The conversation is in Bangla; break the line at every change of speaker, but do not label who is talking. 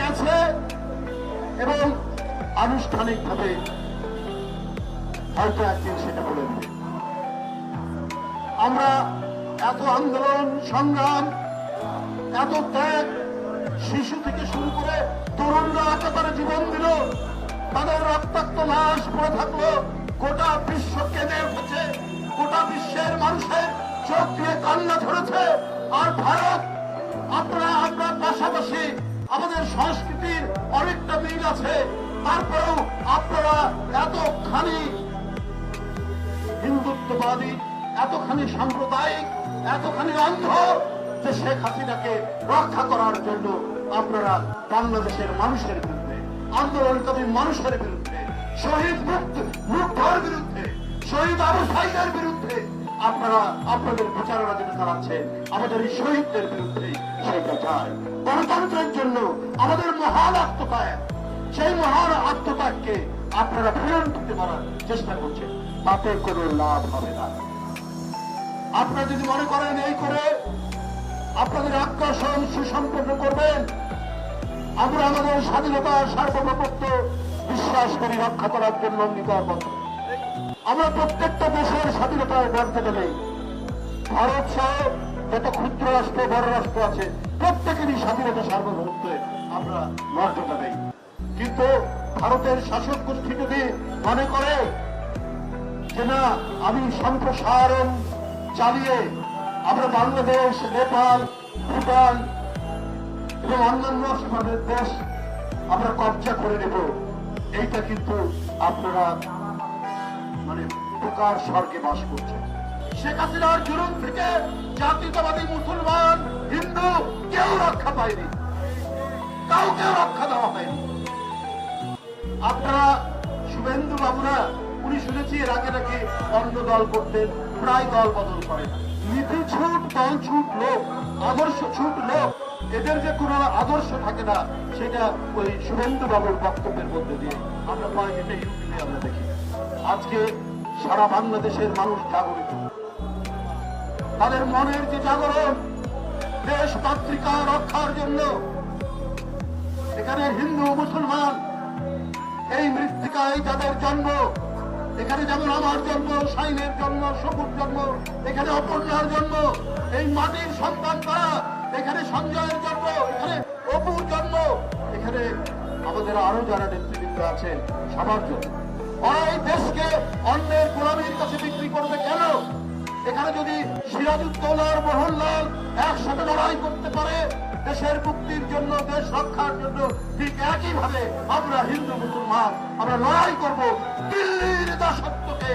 গেছে এবং আনুষ্ঠানিকভাবে হয়তো একদিন সেটা বলে আমরা এত আন্দোলন, সংগ্রাম, এত ত্যাগ, শিশু থেকে শুরু করে তরুণরা একেবারে জীবন দিল, তাদের রক্তাক্ত লাশ পড়ে থাকল, গোটা বিশ্ব কেঁদে উঠেছে, গোটা বিশ্বের মানুষের চোখ দিয়ে কান্না ধরেছে আর ভারত আপনারা, আপনার পাশাপাশি আমাদের সংস্কৃতির অনেকটা মিল আছে। তারপরেও আপনারা এতখানি হিন্দুত্ববাদী, এতখানি সাম্প্রদায়িক, এতখানি অন্ধ যে শেখ হাসিনাকে রক্ষা করার জন্য আপনারা বাংলাদেশের মানুষের বিরুদ্ধে, আন্দোলনকারী মানুষের বিরুদ্ধে, শহীদ মুক্ত মুগ্ধর বিরুদ্ধে, শহীদ আবু সাইদের বিরুদ্ধে আপনারা, আপনাদের প্রচারণা যেটা চালাচ্ছেন আমাদের শহীদদের বিরুদ্ধে সেটা চায় গণতন্ত্রের জন্য আমাদের মহান আত্মত্যাগ, সেই মহান আত্মত্যাগকে আপনারা ফেরত দিতে পারার চেষ্টা করছেন। তাতে কোনো লাভ হবে না। আপনারা যদি মনে করেন এই করে আপনাদের আকর্ষণ সুসম্পন্ন করবেন, আমরা আমাদের স্বাধীনতা, সার্বভৌমত্ব, বিশ্বাস করি রক্ষা করার জন্য অঙ্গীকারবদ্ধ। আমরা প্রত্যেকটা দেশের স্বাধীনতার মর্যাদা নেই ভারত সহ যত ক্ষুদ্র রাষ্ট্র, বড় রাষ্ট্র আছে, প্রত্যেকেরই স্বাধীনতা সার্বভৌমত্বে আমরা মর্যাদা নেই কিন্তু ভারতের শাসক গোষ্ঠী যদি মনে করে যে না, আমি সম্প্রসারণ চালিয়ে আমরা বাংলাদেশ, নেপাল, ভুটান এবং অন্যান্য দেশ আমরা কবজা করে নেব, এইটা কিন্তু আপনারা মানে প্রকার স্বর্গে বাস করছে। শেখ হাসিনার জুলুম থেকে জাতীয়তাবাদী মুসলমান, হিন্দু কেউ রক্ষা পায়নি। কাউকে রক্ষা দেওয়া হয়নি। আপনারা শুভেন্দু বাবুরা, উনি শুনেছি এর আগে নাকি অন্য দল করতেন, প্রায় দল বদল করেন। নীতি ছুট, দল ছুট লোক, আদর্শ ছুট লোক, এদের যে কোনো আদর্শ থাকে না, সেটা ওই শুভেন্দু বাবুর বক্তব্যের মধ্যে দিয়ে আমরা কয়েকটা ইউটিউবে আমরা দেখি। আজকে সারা বাংলাদেশের মানুষ জাগরিত। তাদের মনের যে জাগরণ, দেশ মাতৃকা রক্ষার জন্য, এখানে হিন্দু, মুসলমান, এই মৃত্তিকায় যাদের জন্ম, এখানে যেমন আমার জন্ম, সাইনের জন্ম সবুজ জন্ম, এখানে অপর্ণার জন্ম, এই মাটির সন্তান তারা, এখানে সঞ্জয়ের জন্ম, এখানে অপুর জন্ম, এখানে আমাদের আরও যারা নেতৃবৃন্দ আছেন সবার জন্য এই দেশকে অন্যের গোলামীর কাছে বিক্রি করবে কেন? এখানে যদি সিরাজুদ্দৌলার মোহনলাল একসাথে লড়াই করতে পারে, দেশের মুক্তির জন্য, দেশ রক্ষার জন্য ঠিক একই ভাবে আমরা হিন্দু মুসলমান, আমরা লড়াই করব দিল্লির দাসত্বকে